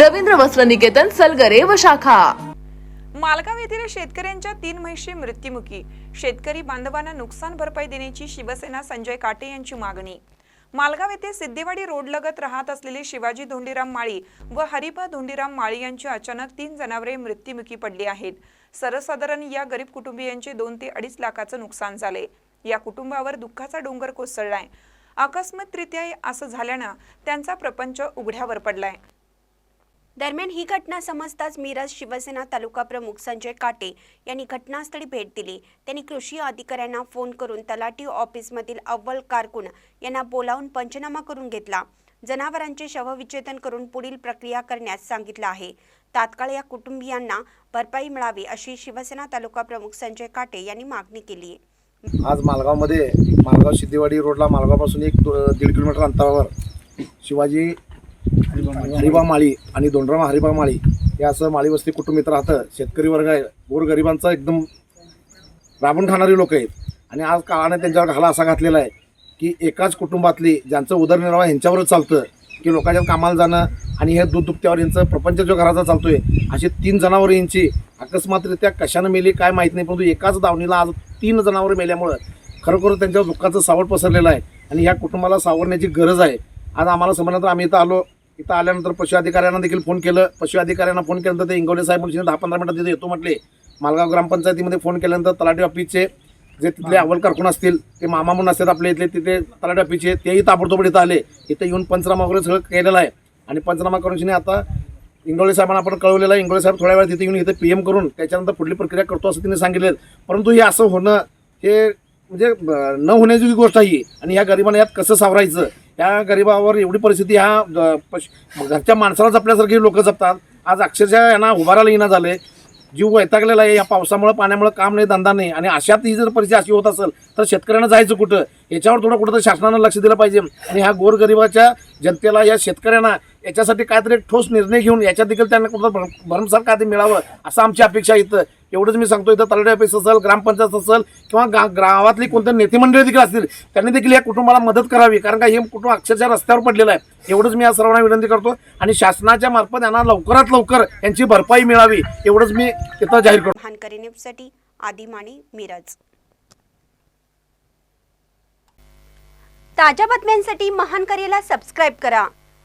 रवींद्र वस्त्र निकेतन सलगरे व शाखा. मालगाव येथील शेतकऱ्यांच्या तीन म्हैशी मृत्युमुखी. शेतकरी बांधवांना नुकसान भरपाई देण्याची शिवसेना संजय काटे यांची मागणी. मालगाव येथे सिद्धेवाडी रोडलगत राहत असलेले शिवाजी धोंडीराम माळी व हरिभा धोंडीराम माळी यांची अचानक तीन जनावरे मृत्युमुखी पडली आहेत. सर्वसाधारण या गरीब कुटुंबियांचे दोन ते अडीच लाखाचं नुकसान झाले. या कुटुंबावर दुःखाचा डोंगर कोसळलाय. अकस्मातरित्या असं झाल्यानं त्यांचा प्रपंच उघड्यावर पडलाय. दरम्यान ही घटना समजताच मिरज शिवसेना तालुका प्रमुख संजय काटे यांनी घटनास्थळी भेट दिली. त्यांनी कृषी अधिकाऱ्यांना फोन करून तलाठी ऑफिसमधील अव्वल कारकून यांना बोलावून पंचनामा करून घेतला. जनावरांचे शवविच्छेदन करून पुढील प्रक्रिया करण्यास सांगितलं आहे. तात्काळ या कुटुंबियांना भरपाई मिळावी अशी शिवसेना तालुका प्रमुख संजय काटे यांनी मागणी केली. आहे आज मालगावमध्ये मालगाव सिद्धेवाडी रोडला मालगावपासून एक दीड किलोमीटर अंतरावर शिवाजी हरिबा माळी आणि दोंडरामा हरिबा माळी हे असं माळी वस्ती कुटुंब इथं राहतं. शेतकरी वर्ग आहे गोरगरिबांचा एकदम राबून खाणारी लोक आहेत. आणि आज काळाने त्यांच्यावर घाला असा घातलेला आहे की एकाच कुटुंबातली ज्यांचं उदरनिर्वाह ह्यांच्यावरच चालतं की लोकांच्या कामाला जाणं आणि हे दूध दुपत्यावर यांचं प्रपंच जो घराचा चालतोय अशी तीन जनावरं यांची अकस्मातरित्या कशानं मेली काय माहीत नाही परंतु एकाच दावणीला आज तीन जनावरं मेल्यामुळं खरोखर त्यांच्या दुःखाचं सावट पसरलेलं आहे. आणि ह्या कुटुंबाला सावरण्याची गरज आहे. आज आम्हाला समजल्यानंतर आम्ही इथं आलो इथं आल्यानंतर पशु अधिकाऱ्यांना देखील फोन केलं. पशु अधिकाऱ्यांना फोन केल्यानंतर ते इंगवले साहेब म्हणजे दहा पंधरा मिनिटात तिथे येतो म्हटले. मालगाव ग्रामपंचायतीमध्ये फोन केल्यानंतर तलाठी ऑफिसचे जे तिथले अव्वल कारकून असतील ते मामा म्हणून असतात आपले इथले तिथे तलाठी ऑफिसचे तेही ताबडतोब इथं आले. इथं येऊन पंचनामा वगैरे सगळं केलेलं आहे. आणि पंचनामा करून आता इंगवले साहेबांना आपण कळवलेलं आहे. इंगवले साहेब थोड्या वेळ तिथे येऊन इथं पी एम करून त्याच्यानंतर पुढली प्रक्रिया करतो असं त्यांनी सांगितलं परंतु हे असं होणं हे म्हणजे न होण्याची गोष्ट आहे ही. आणि या गरिबांना यात कसं सावरायचं? या गरिबावर एवढी परिस्थिती ह्या पश- घरच्या माणसाला जपल्यासारखी लोक जपतात. आज अक्षरशः यांना उभारायला येणं झालंय. जीव वैतागलेला आहे. या पावसामुळे पाण्यामुळे काम नाही धंदा नाही. आणि अशात ही जर परिस्थिती अशी होत असेल तर शेतकऱ्यांना जायचं कुठं? याच्यावर थोडं कुठं शासनानं लक्ष दिलं पाहिजे. आणि ह्या गोरगरिबाच्या जनतेला या शेतकऱ्यांना याच्यासाठी काहीतरी ठोस निर्णय घेऊन याच्या देखील त्यांना कुठं भर- भरमसाठ काय ते मिळावं असं आमची अपेक्षा इथं. एवढंच मी सांगतो इथं तलाठी ऑफिस असेल ग्रामपंचायत असेल किंवा गा गावातली कोणते नेतेमंडळी देखील असतील त्यांनी देखील या कुटुंबाला मदत करावी. कारण का हे कुटुंब अक्षरशः रस्त्यावर पडलेलं आहे. एवढंच मी या सर्वांना विनंती करतो. आणि शासनाच्या मार्फत यांना लवकरात लवकर यांची भरपाई मिळावी एवढंच मी इथं जाहीर करतो. महानकरी न्यूजसाठी आदी मिरज. ताज्या बातम्यांसाठी महान करेला सबस्क्राईब करा.